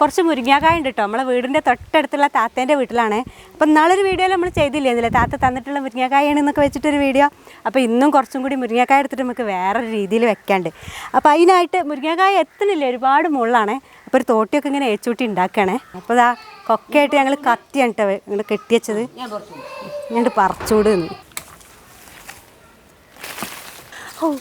കുറച്ച് മുരിങ്ങാക്കായ ഉണ്ട് കേട്ടോ നമ്മളെ വീടിന്റെ തൊട്ടടുത്തുള്ള താത്തേന്റെ വീട്ടിലാണ്. അപ്പം നാളൊരു വീഡിയോയിൽ നമ്മൾ ചെയ്തില്ലേ താത്ത തന്നിട്ടുള്ള മുരിങ്ങാക്കായാണ് എന്നൊക്കെ വെച്ചിട്ടൊരു വീഡിയോ അപ്പോൾ ഇന്നും കുറച്ചും കൂടി മുരിങ്ങാക്കായ എടുത്തിട്ട് നമുക്ക് വേറൊരു രീതിയിൽ വെക്കാണ്ട്. അപ്പോൾ അതിനായിട്ട് മുരിങ്ങാക്കായ എത്തുന്നില്ല ഒരുപാട് മുള്ളാണ് അപ്പോൾ ഒരു തോട്ടിയൊക്കെ ഇങ്ങനെ ഏച്ചൂട്ടി ഉണ്ടാക്കുകയാണേ അപ്പോൾ ഇതാ കൊക്കയായിട്ട് ഞങ്ങൾ കത്തിയാണ് കേട്ടോ ഞങ്ങൾ കെട്ടിയച്ചത് ഞാൻ പറിച്ചൂട് നിന്ന് ഓ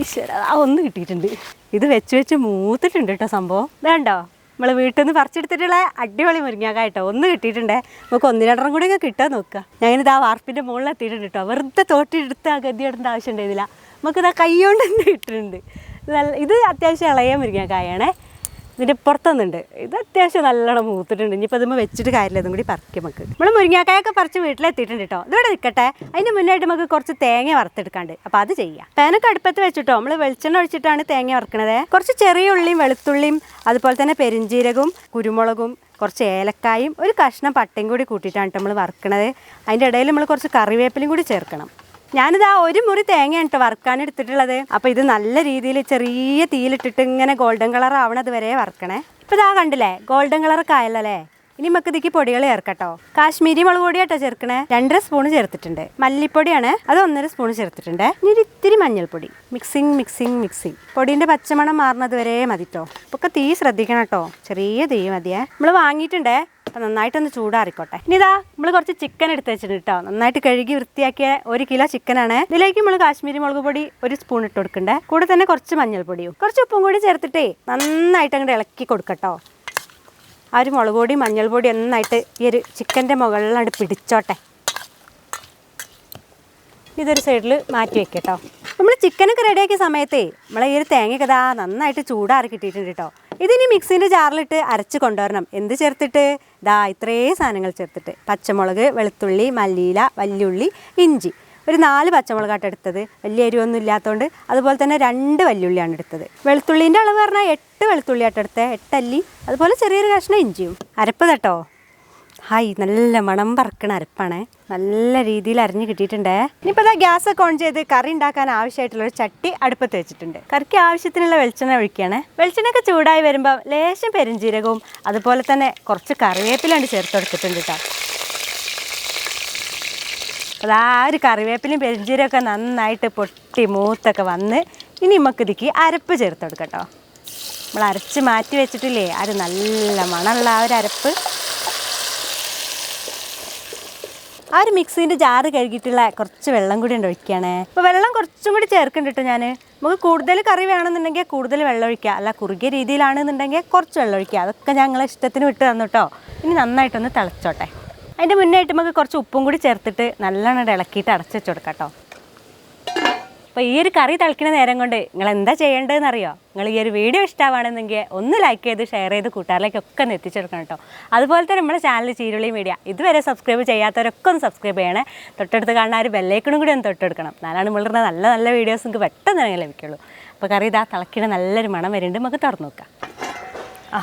ഈശ്വര ആ ഒന്ന് കിട്ടിയിട്ടുണ്ട്. ഇത് വെച്ച് വെച്ച് മൂത്തിട്ടുണ്ട് കേട്ടോ സംഭവം. ഇതാണ്ടോ? നമ്മൾ വീട്ടിൽ നിന്ന് പറിച്ചെടുത്തിട്ടുള്ള അടിപൊളി മുരിങ്ങാക്ക കേട്ടോ ഒന്ന് കിട്ടിയിട്ടുണ്ടേ. നമുക്ക് ഒന്നിരണ്ടെണ്ണം കൂടി ഒക്കെ കിട്ടാൻ നോക്കുക. ഞാനിത് ആ വാർപ്പിന്റെ മുകളിൽ എത്തിയിട്ടുണ്ട് കേട്ടോ. വെറുതെ തോട്ടിയെടുത്ത് ആ ഗതി ഇടേണ്ട ആവശ്യം ഉണ്ടായിരുന്നില്ല. നമുക്കിത് ആ കൈ കൊണ്ട് തന്നെ കിട്ടുന്നുണ്ട് ഇത് അത്യാവശ്യം ഇളയ മുരിങ്ങാക്കായാണേ. ഇതിന്റെ പുറത്തൊന്നുണ്ട് ഇത് അത്യാവശ്യം നല്ലോണം മൂത്തിട്ടുണ്ട്. ഇനിയിപ്പോൾ അതുമ്പോൾ വെച്ചിട്ട് കാര്യമില്ല. അതും കൂടി പറിക്കും നമുക്ക്. നമ്മൾ മുരിങ്ങാക്കായൊക്കെ പറിച്ച് വീട്ടിലെത്തിയിട്ടുണ്ട് കേട്ടോ ഇതിവിടെ നിൽക്കട്ടെ അതിന് മുന്നായിട്ട് നമുക്ക് കുറച്ച് തേങ്ങ വറുത്തെടുക്കാണ്ട്. അപ്പോൾ അത് ചെയ്യാം. പാനൊക്കെ അടുപ്പത്ത് വെച്ചിട്ടോ? നമ്മൾ വെളിച്ചെണ്ണ ഒഴിച്ചിട്ടാണ് തേങ്ങ വറുക്കണത്. കുറച്ച് ചെറിയ ഉള്ളിയും വെളുത്തുള്ളിയും അതുപോലെ തന്നെ പെരിഞ്ചീരകവും കുരുമുളകും കുറച്ച് ഏലക്കായും ഒരു കഷ്ണം പട്ടയും കൂടി കൂട്ടിയിട്ടാണ് നമ്മൾ വറുക്കണത്. അതിന്റെ ഇടയിൽ നമ്മൾ കുറച്ച് കറിവേപ്പിലും കൂടി ചേർക്കണം. ഞാനിതാ ഒരു മുറി തേങ്ങയാണ് കേട്ടോ വറുക്കാൻ എടുത്തിട്ടുള്ളത് അപ്പോൾ ഇത് നല്ല രീതിയിൽ ചെറിയ തീയിലിട്ടിട്ട് ഇങ്ങനെ ഗോൾഡൻ കളർ ആവണത് വരെ വറുക്കണേ. ഇപ്പോൾ ഇതാ കണ്ടില്ലേ? ഗോൾഡൻ കളറൊക്കെ ആയല്ലേ ഇനി നമുക്ക് ഇതിക്ക് പൊടികൾ ചേർക്കട്ടോ. കാശ്മീരി മുളക് പൊടി ആട്ടോ ചേർക്കണേ. രണ്ടര സ്പൂൺ ചേർത്തിട്ടുണ്ട്. മല്ലിപ്പൊടിയാണ്. അത് ഒന്നര സ്പൂൺ ചേർത്തിട്ടുണ്ട്. ഇനി ഒരു ഇത്തിരി മഞ്ഞൾപ്പൊടി. Mixing mixing mixing. പൊടിന്റെ പച്ചമണം മാറുന്നത് വരെ മതിട്ടോ. ഇപ്പൊക്കെ തീ ശ്രദ്ധിക്കണം കേട്ടോ. ചെറിയ തീ മതിയേ. നമ്മൾ വാങ്ങിയിട്ടുണ്ടേ? അപ്പം നന്നായിട്ടൊന്ന് ചൂടാറിക്കോട്ടെ. ഇനി ഇതാ നമ്മൾ കുറച്ച് ചിക്കൻ എടുത്ത് വെച്ചിട്ടുണ്ട് കേട്ടോ നന്നായിട്ട് കഴുകി വൃത്തിയാക്കിയ ഒരു കിലോ ചിക്കനാണ് ഇതിലേക്ക് നമ്മൾ കാശ്മീരി മുളക് പൊടി ഒരു സ്പൂൺ ഇട്ട് കൊടുക്കണ്ടേ. കൂടെ തന്നെ കുറച്ച് മഞ്ഞൾപ്പൊടിയും. കുറച്ച് ഉപ്പും കൂടി ചേർത്തിട്ടേ നന്നായിട്ട് അങ്ങോട്ട് ഇളക്കി കൊടുക്കട്ടോ ആ ഒരു മുളക് പൊടി മഞ്ഞൾപ്പൊടി നന്നായിട്ട് ഈ ഒരു ചിക്കന്റെ മുകളിലാണ് പിടിച്ചോട്ടെ. ഇതൊരു സൈഡിൽ മാറ്റി വെക്കാം കേട്ടോ നമ്മൾ ചിക്കനൊക്കെ റെഡിയാക്കിയ സമയത്തേ നമ്മളെ ഈ ഒരു തേങ്ങയൊക്കെ ഇതാ നന്നായിട്ട് ചൂടാറി കിട്ടിയിട്ടുണ്ട് കേട്ടോ ഇതിനി മിക്സിന്റെ ജാറിലിട്ട് അരച്ച് കൊണ്ടുവരണം. എന്ത് ചേർത്തിട്ട്? ദാ ഇത്രയും സാധനങ്ങൾ ചേർത്തിട്ട്. പച്ചമുളക് വെളുത്തുള്ളി മല്ലിയില വല്യുള്ളി ഇഞ്ചി. ഒരു നാല് പച്ചമുളകാട്ട് എടുത്തത്. വലിയ എരിവൊന്നും ഇല്ലാത്തതുകൊണ്ട് അതുപോലെ തന്നെ രണ്ട് വല്യുള്ളിയാണ് എടുത്തത്. വെളുത്തുള്ളീന്റെ അളവ് പറഞ്ഞാൽ എട്ട് വെളുത്തുള്ളിയാട്ട് എടുത്തത് എട്ടല്ലി. അതുപോലെ ചെറിയൊരു കഷ്ണം ഇഞ്ചിയും. അരപ്പ് കേട്ടോ ഹായ് നല്ല മണം പറക്കണ അരപ്പാണ്. നല്ല രീതിയിൽ അരിഞ്ഞ് കിട്ടിയിട്ടുണ്ടേ. ഇനിയിപ്പോൾ ഇതാ ഗ്യാസ് ഒക്കെ ഓൺ ചെയ്ത് കറി ഉണ്ടാക്കാൻ ആവശ്യമായിട്ടുള്ള ഒരു ചട്ടി അടുപ്പത്ത് വെച്ചിട്ടുണ്ട്. കറിക്ക് ആവശ്യത്തിനുള്ള വെളിച്ചെണ്ണ ഒഴിക്കുകയാണ് വെളിച്ചെണ്ണയൊക്കെ ചൂടായി വരുമ്പോൾ ലേശം പെരുംജീരകവും അതുപോലെ തന്നെ കുറച്ച് കറിവേപ്പിലാണ് ചേർത്ത് കൊടുത്തിട്ടുണ്ട് കേട്ടോ. അപ്പോൾ ആ ഒരു കറിവേപ്പിലും പെരുംജീരകമൊക്കെ നന്നായിട്ട് പൊട്ടി മൂത്തൊക്കെ വന്ന് ഇനി നമുക്ക് ഇതിക്ക് അരപ്പ് ചേർത്ത് കൊടുക്കട്ടോ നമ്മൾ അരച്ച് മാറ്റി വെച്ചിട്ടില്ലേ? ഒരു നല്ല മണമുള്ള ആ ഒരു അരപ്പ്. ആ ഒരു മിക്സിന്റെ ജാറ് കഴുകിയിട്ടുള്ള കുറച്ച് വെള്ളം കൂടി ഉണ്ട് ഒഴിക്കുകയാണേ. അപ്പോൾ വെള്ളം കുറച്ചും കൂടി ചേർക്കുന്നുണ്ട് ഞാൻ നമുക്ക് കൂടുതൽ കറി വേണമെന്നുണ്ടെങ്കിൽ കൂടുതൽ വെള്ളം ഒഴിക്കുക. അല്ല കുറുകിയ രീതിയിലാണെന്നുണ്ടെങ്കിൽ കുറച്ച് വെള്ളം ഒഴിക്കുക. അതൊക്കെ ഞങ്ങളെ ഇഷ്ടത്തിന് വിട്ട് തന്നു കേട്ടോ ഇനി നന്നായിട്ടൊന്ന് തിളച്ചോട്ടെ. അതിന്റെ മുന്നായിട്ട് നമുക്ക് കുറച്ച് ഉപ്പും കൂടി ചേർത്തിട്ട് നല്ലോണം ഇളക്കിയിട്ട് അടച്ചു വെച്ച് കൊടുക്കാം കേട്ടോ അപ്പോൾ ഈ ഒരു കറി തിളക്കുന്ന നേരം കൊണ്ട് നിങ്ങൾ എന്താ ചെയ്യേണ്ടതെന്ന് അറിയോ നിങ്ങൾ ഈ ഒരു വീഡിയോ ഇഷ്ടമാണെന്നെങ്കിൽ ഒന്ന് ലൈക്ക് ചെയ്ത് ഷെയർ ചെയ്ത് കൂട്ടുകാരിലേക്കൊക്കെ ഒന്ന് എത്തിച്ചെടുക്കണം കേട്ടോ. അതുപോലെ തന്നെ നമ്മുടെ ചാനൽ ചീരുളി മീഡിയ ഇതുവരെ സബ്സ്ക്രൈബ് ചെയ്യാത്തവരൊക്കെ ഒന്ന് സബ്സ്ക്രൈബ് ചെയ്യണേ. തൊട്ടടുത്ത് കാണുന്ന ഒരു ബെല്ലേക്കണും കൂടി ഒന്ന് തൊട്ടെടുക്കണം. എന്നാലാണ് നമ്മളിടുന്ന നല്ല നല്ല വീഡിയോസ് നിങ്ങൾക്ക് പെട്ടെന്ന് തന്നെ ലഭിക്കുള്ളൂ. അപ്പോൾ കറി ഇതാ തിളക്കണ നല്ലൊരു മണം വരുന്നുണ്ട്. നമുക്ക് തുറന്നു നോക്കാം. ആ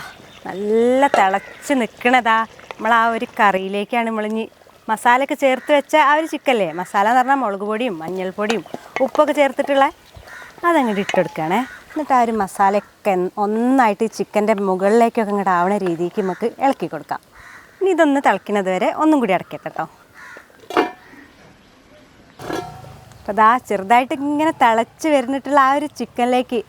നല്ല തിളച്ച് നിൽക്കണതാ നമ്മൾ ആ ഒരു കറിയിലേക്കാണ് മുളിഞ്ഞ് മസാലയൊക്കെ ചേർത്ത് വെച്ച ആ ഒരു ചിക്കല്ലേ മസാല എന്ന് പറഞ്ഞാൽ മുളക് പൊടിയും മഞ്ഞൾപ്പൊടിയും ഉപ്പൊക്കെ ചേർത്തിട്ടുള്ള അതങ്ങോട്ട് ഇട്ടെടുക്കുകയാണേ എന്നിട്ട് ആ ഒരു മസാലയൊക്കെ ഒന്നായിട്ട് ചിക്കന്റെ മുകളിലേക്കൊക്കെ ഇങ്ങോട്ട് ആവണ രീതിക്ക് നമുക്ക് ഇളക്കി കൊടുക്കാം. ഇനി ഇതൊന്ന് തിളക്കുന്നത് വരെ ഒന്നും കൂടി അടക്കട്ടെ കേട്ടോ അപ്പോൾ അതാ ചെറുതായിട്ട് ഇങ്ങനെ തിളച്ച് വരുന്നിട്ടുള്ള ആ ഒരു ചിക്കനിലേക്ക്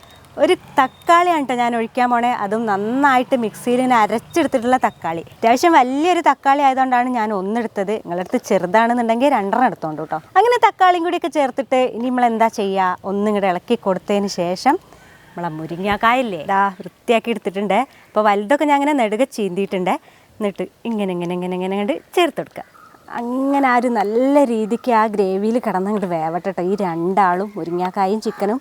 ഒരു തക്കാളിയാണ് കേട്ടോ ഞാൻ ഒഴിക്കാൻ പോണേ. അതും നന്നായിട്ട് മിക്സിയിൽ ഇങ്ങനെ അരച്ചെടുത്തിട്ടുള്ള തക്കാളി. അത്യാവശ്യം വലിയൊരു തക്കാളി ആയതുകൊണ്ടാണ് ഞാൻ ഒന്നെടുത്തത്. നിങ്ങളടുത്ത് ചെറുതാണെന്നുണ്ടെങ്കിൽ രണ്ടെണ്ണം എടുത്തോണ്ട് കേട്ടോ അങ്ങനെ തക്കാളിയും കൂടിയൊക്കെ ചേർത്തിട്ട് ഇനി നമ്മൾ എന്താ ചെയ്യുക ഒന്നിങ്ങോട്ട് ഇളക്കി കൊടുത്തതിന് ശേഷം നമ്മളെ മുരിങ്ങാക്കായില്ലേ? ഇതാ വൃത്തിയാക്കി എടുത്തിട്ടുണ്ട്. അപ്പോൾ വലുതൊക്കെ ഞാൻ അങ്ങനെ നെടുക ചീന്തിയിട്ടുണ്ട്. എന്നിട്ട് ഇങ്ങനെ ഇങ്ങനെ ഇങ്ങനെ ഇങ്ങനെ കണ്ട് ചേർത്ത് കൊടുക്കുക അങ്ങനെ ആ ഒരു നല്ല രീതിക്ക് ആ ഗ്രേവിയിൽ കിടന്നങ്ങോട്ട് വേവട്ടെ ട്ടോ. ഈ രണ്ടാളും മുരിങ്ങാക്കായും ചിക്കനും.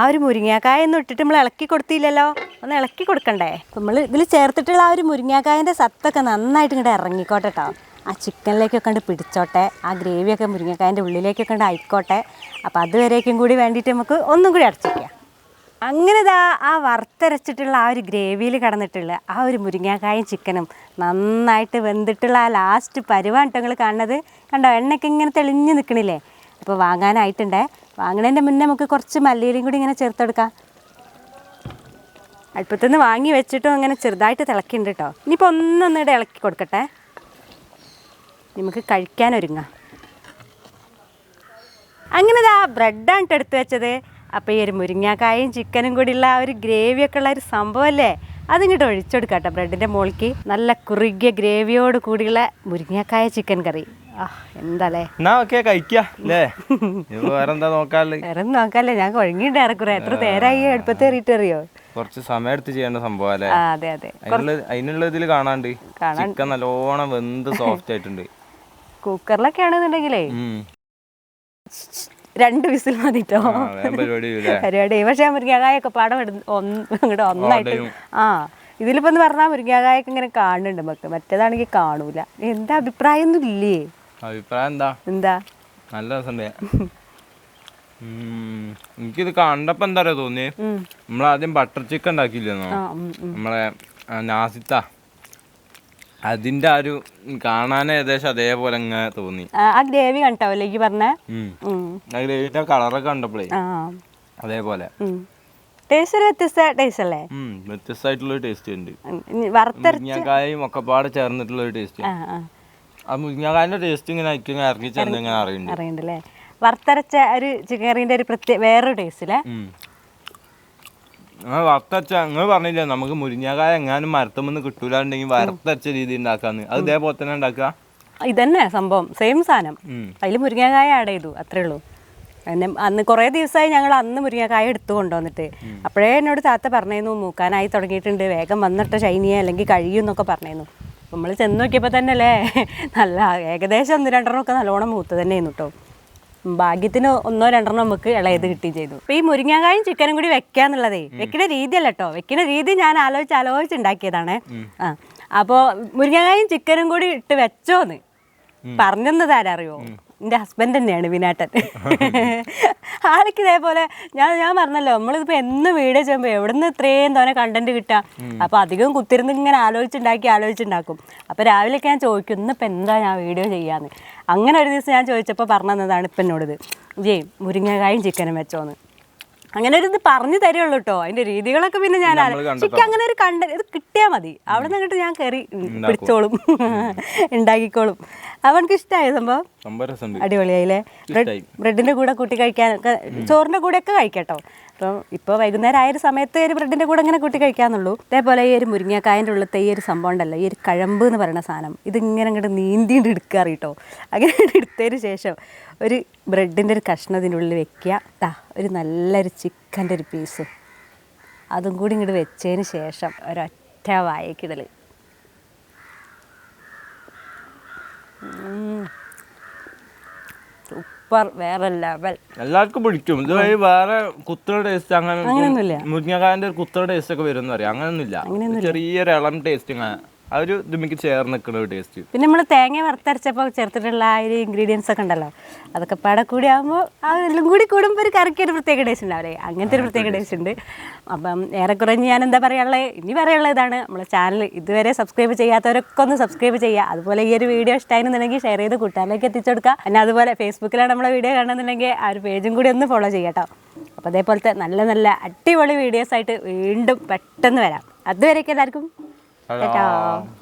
ആ ഒരു മുരിങ്ങാക്കായ ഒന്നും ഇട്ടിട്ട് നമ്മൾ ഇളക്കി കൊടുത്തില്ലല്ലോ. ഒന്ന് ഇളക്കി കൊടുക്കണ്ടേ? നമ്മൾ ഇതിൽ ചേർത്തിട്ടുള്ള ആ ഒരു മുരിങ്ങാക്കായന്റെ സത്തൊക്കെ നന്നായിട്ട് ഇങ്ങോട്ട് ഇറങ്ങിക്കോട്ടെ കേട്ടോ ആ ചിക്കനിലേക്കൊക്കെ കണ്ട് പിടിച്ചോട്ടെ. ആ ഗ്രേവിയൊക്കെ മുരിങ്ങക്കായന്റെ ഉള്ളിലേക്കൊക്കെ കണ്ട് ആയിക്കോട്ടെ. അപ്പോൾ അതുവരേക്കും കൂടി വേണ്ടിയിട്ട് നമുക്ക് ഒന്നും കൂടി അടച്ചിരിക്കാം അങ്ങനെ ഇതാ ആ വറുത്തരച്ചിട്ടുള്ള ആ ഒരു ഗ്രേവിയിൽ കിടന്നിട്ടുള്ള ആ ഒരു മുരിങ്ങാക്കായും ചിക്കനും നന്നായിട്ട് വെന്തിട്ടുള്ള ആ ലാസ്റ്റ് പരുവാണ് കേട്ടോ നിങ്ങൾ കാണുന്നത്. കണ്ടോ? എണ്ണയ്ക്ക് ഇങ്ങനെ തെളിഞ്ഞ് നിൽക്കണില്ലേ? അപ്പോൾ വാങ്ങാനായിട്ടുണ്ടേ. വാങ്ങണതിന്റെ മുന്നേ നമുക്ക് കുറച്ച് മല്ലിയിലും കൂടി ഇങ്ങനെ ചേർത്തെടുക്കാം. അടുപ്പത്തുനിന്ന് വാങ്ങി വെച്ചിട്ടും അങ്ങനെ ചെറുതായിട്ട് തിളക്കിണ്ട് കേട്ടോ ഇനിയിപ്പോൾ ഒന്നൊന്നിടെ ഇളക്കി കൊടുക്കട്ടെ. നമുക്ക് കഴിക്കാൻ അങ്ങനെ ഇതാ ബ്രെഡാണ് എടുത്ത് വെച്ചത്. അപ്പോൾ ഈ ഒരു മുരിങ്ങാക്കായും ചിക്കനും കൂടിയുള്ള ആ ഒരു ഗ്രേവിയൊക്കെ ഉള്ള ഒരു സംഭവമല്ലേ അതിങ്ങോട്ട് ഒഴിച്ചെടുക്കാം കേട്ടോ ബ്രെഡിന്റെ മുകളിലേക്ക് നല്ല കുറുകിയ ഗ്രേവിയോട് കൂടിയുള്ള മുരിങ്ങക്കായ ചിക്കൻ കറി. നോക്കാല്ലേ ഒന്നും ഞാൻ എത്ര നേരമായി അടുപ്പത്ത് അറിയോ കുറച്ച് സമയം എടുത്ത് ചെയ്യേണ്ട സംഭവം അല്ലേ അതെ അതെ. അതിനുള്ള അതിനുള്ള ഇതിൽ കാണാണ്ട്. ചിക്കൻ നല്ലോണം വെന്ത് സോഫ്റ്റ് ആയിട്ടുണ്ട്. കുക്കറിലൊക്കെ ആണെന്നുണ്ടെങ്കിലേ. രണ്ട് വിസിൽ മതിട്ടോ. പരിപാടി. പക്ഷെ മുരിങ്ങാകായൊക്കെ പാടം ഇങ്ങോട്ട് ഒന്നായിട്ട് ആ ഇതിലിപ്പോ എന്ന് പറഞ്ഞാൽ മുരിങ്ങാകായൊക്കെ ഇങ്ങനെ കാണുന്നുണ്ട് നമുക്ക് മറ്റേതാണെങ്കിൽ കാണൂല. എന്താ അഭിപ്രായം ഒന്നും ഇല്ലേ അഭിപ്രായം എന്താ? എന്താ? നല്ല രസമുണ്ട്. എനിക്കിത് കണ്ടപ്പോ എന്താ പറയാ തോന്നിയേ. നമ്മളാദ്യം ബട്ടർ ചിക്കൻ ഉണ്ടാക്കിയില്ലെന്നോ. നമ്മളെ നാസിത്ത. അതിന്റെ ആ ഒരു കാണാൻ ഏകദേശം അതേപോലെ തോന്നി. ആ, ആ ഗ്രേവി കണ്ടാവല്ലേ ഈ പറഞ്ഞ? ആ ഗ്രേവിന്റെ കളറൊക്കെ കണ്ടപ്പോഴേ ആ. അതേപോലെ. ടേസ്റ്റ് ഒരു വ്യത്യസ്ത ടേസ്റ്റ് അല്ലേ? ഉം, വ്യത്യസ്തമായിട്ടുള്ള ടേസ്റ്റ് ഉണ്ട്. ഉം, ഇനി വറുത്തര മുരിങ്ങക്കായും ഒക്കെ ചേർന്നിട്ടുള്ള ഒരു ടേസ്റ്റ് ആ ആ. ആ മുരിങ്ങക്കായന്റെ ടേസ്റ്റ് ഇങ്ങനെ അയക്കി ഇങ്ങനെ ചെന്ന് ഇങ്ങനെ അറിയുന്നുണ്ട്. അറിയണ്ടല്ലേ വറുത്തരച്ച ഒരു ചിക്കൻ കറീന്റെ ഒരു പ്രത്യേക വേറൊരു ടേസ്റ്റ് അല്ലേ ഉം. ആ വറുത്തച്ച നിങ്ങൾ പറഞ്ഞില്ലേ നമുക്ക് മുരിങ്ങക്കായ എങ്ങാനും മരത്തുമെന്ന് കിട്ടൂലാണ്ടെങ്കിൽ വറുത്തച്ച രീതി ഉണ്ടാക്കാന്ന്. അത് ഇതേപോലെ തന്നെ ഉണ്ടാക്കുക? ഇതന്നെ സംഭവം. സെയിം സാധനം. അതിൽ മുരിങ്ങാക്കായ ആഡ് ചെയ്തു. അത്രേ ഉള്ളൂ. എന്നെ അന്ന് കുറേ ദിവസമായി ഞങ്ങൾ അന്ന് മുരിങ്ങക്കായ എടുത്തു കൊണ്ടുവന്നിട്ട്. അപ്പോഴേ എന്നോട് താത്ത പറഞ്ഞിരുന്നു മൂക്കാനായി തുടങ്ങിയിട്ടുണ്ട്. വേഗം വന്നിട്ട് ഷൈനിയെ അല്ലെങ്കിൽ കഴിയും എന്നൊക്കെ പറഞ്ഞിരുന്നു. നമ്മൾ ചെന്ന് നോക്കിയപ്പോൾ തന്നെ അല്ലേ നല്ല ഏകദേശം ഒന്ന് രണ്ടെണ്ണമൊക്കെ നല്ലോണം മൂത്ത് തന്നെയായിരുന്നു കേട്ടോ ഭാഗ്യത്തിന് ഒന്നോ രണ്ടെണ്ണം നമുക്ക് ഇളയത് കിട്ടുകയും ചെയ്തു. അപ്പോൾ ഈ മുരിങ്ങാക്കായും ചിക്കനും കൂടി വെക്കാന്നുള്ളതേ വെക്കുന്ന രീതിയല്ല കേട്ടോ വെക്കുന്ന രീതി ഞാൻ ആലോചിച്ച് ആലോചിച്ച് ഉണ്ടാക്കിയതാണ്. ആ അപ്പോൾ മുരിങ്ങാക്കായും ചിക്കനും കൂടി ഇട്ട് വെച്ചോന്ന്. പറഞ്ഞെന്നത് ആരറിയോ? എന്റെ ഹസ്ബൻഡ് തന്നെയാണ് വിനാട്ടൻ ആൾക്ക് ഇതേപോലെ ഞാൻ ഞാൻ പറഞ്ഞല്ലോ നമ്മളിപ്പോൾ എന്ന് വീഡിയോ ചെയ്യുമ്പോൾ എവിടെ നിന്ന് ഇത്രയും തോനെ കണ്ടന്റ് കിട്ടുക അപ്പോൾ അധികം കുത്തിരുന്ന് ഇങ്ങനെ ആലോചിച്ചുണ്ടാക്കി ആലോചിച്ചുണ്ടാക്കും. അപ്പോൾ രാവിലെയൊക്കെ ഞാൻ ചോദിക്കും ഇന്നിപ്പോൾ എന്താ ഞാൻ വീഡിയോ ചെയ്യാന്ന്? അങ്ങനെ ഒരു ദിവസം ഞാൻ ചോദിച്ചപ്പോൾ പറഞ്ഞു തന്നതാണ് ഇപ്പം എന്നോടിത്. ജയ് മുരിങ്ങക്കായും ചിക്കനും വെച്ചോന്ന്. അങ്ങനെ ഒരു ഇത് പറഞ്ഞു തരുള്ളൂ കേട്ടോ അതിന്റെ രീതികളൊക്കെ പിന്നെ ഞാൻ എനിക്ക് അങ്ങനെ ഒരു കണ്ട ഇത് കിട്ടിയാൽ മതി. അവിടെ നിന്നിട്ട് ഞാൻ കയറി പിടിച്ചോളും. ഉണ്ടാക്കിക്കോളും. അവൻക്ക് ഇഷ്ടമായ സംഭവം? അടിപൊളിയായില്ലേ? ബ്രെഡ് ബ്രെഡിന്റെ കൂടെ കൂട്ടി കഴിക്കാനൊക്കെ ചോറിന്റെ കൂടെ ഒക്കെ കഴിക്കട്ടോ. അപ്പം ഇപ്പോൾ വൈകുന്നേരം ആയൊരു സമയത്ത് ഒരു ബ്രെഡിന്റെ കൂടെ ഇങ്ങനെ കൂട്ടി കഴിക്കാന്നുള്ളൂ അതേപോലെ ഈ ഒരു മുരിങ്ങക്കായന്റെ ഉള്ളത്തെ ഈ ഒരു സംഭവം ഉണ്ടല്ലോ ഈ ഒരു കഴമ്പ് എന്ന് പറയുന്ന സാധനം ഇതിങ്ങനെ അങ്ങോട്ട് നീന്തിയിട്ട് എടുക്കാറ് കേട്ടോ. അങ്ങനെ എടുത്തതിന് ശേഷം ഒരു ബ്രെഡിന്റെ ഒരു കഷ്ണം ഉള്ളിൽ വെക്കുക. താ ഒരു നല്ലൊരു ചിക്കന്റെ ഒരു പീസ്. അതും കൂടി ഇങ്ങോട്ട് വെച്ചതിന് ശേഷം ഒരൊറ്റ വായക്കിടൽ സൂപ്പർ വേറെ ലെവൽ. എല്ലാവർക്കും പിടിക്കും. ഇത് വഴി വേറെ കുത്തുള്ള ടേസ്റ്റ് അങ്ങനെ മുരിങ്ങക്കായന്റെ ഒരു കുത്തുള്ള ടേസ്റ്റ് ഒക്കെ വരും അറിയാം അങ്ങനെയൊന്നുമില്ല ചെറിയൊരു ഇളം ടേസ്റ്റ് ഇങ്ങനെ ആ ഒരു ഇതുമിക്ക് ചേർന്ന് നിൽക്കുന്ന ടേസ്റ്റ് പിന്നെ നമ്മൾ തേങ്ങ വറുത്തരച്ചപ്പോൾ ചേർത്തിട്ടുള്ള ആ ഒരു ഇൻഗ്രീഡിയൻസ് ഒക്കെ ഉണ്ടല്ലോ. അതൊക്കെ പാടെ കൂടി ആകുമ്പോൾ എല്ലാം കൂടി കൂടുമ്പോൾ ഒരു കറിക്ക് ഒരു പ്രത്യേക ടേസ്റ്റ് ഉണ്ടാവില്ലേ? അങ്ങനത്തെ ഒരു പ്രത്യേക ടേസ്റ്റ് ഉണ്ട്. അപ്പം ഏറെക്കുറെ ഞാൻ എന്താ പറയാനുള്ളത് ഇനി പറയാനുള്ളത് ഇതാണ്. നമ്മളെ ചാനൽ ഇതുവരെ സബ്സ്ക്രൈബ് ചെയ്യാത്തവരൊക്കെ ഒന്ന് സബ്സ്ക്രൈബ് ചെയ്യുക. അതുപോലെ ഈ ഒരു വീഡിയോ ഇഷ്ടമായിരുന്നുണ്ടെങ്കിൽ ഷെയർ ചെയ്ത് കൂട്ടുകാരിലേക്ക് എത്തിച്ചു കൊടുക്കുക. പിന്നെ അതുപോലെ ഫേസ്ബുക്കിലാണ് നമ്മളെ വീഡിയോ കാണുന്നുണ്ടെങ്കിൽ ആ ഒരു പേജും കൂടി ഒന്ന് ഫോളോ ചെയ്യാം കേട്ടോ. അപ്പോൾ അതേപോലത്തെ നല്ല നല്ല അടിപൊളി വീഡിയോസ് ആയിട്ട് വീണ്ടും പെട്ടെന്ന് വരാം. അതുവരെയൊക്കെ എല്ലാവർക്കും 大家好。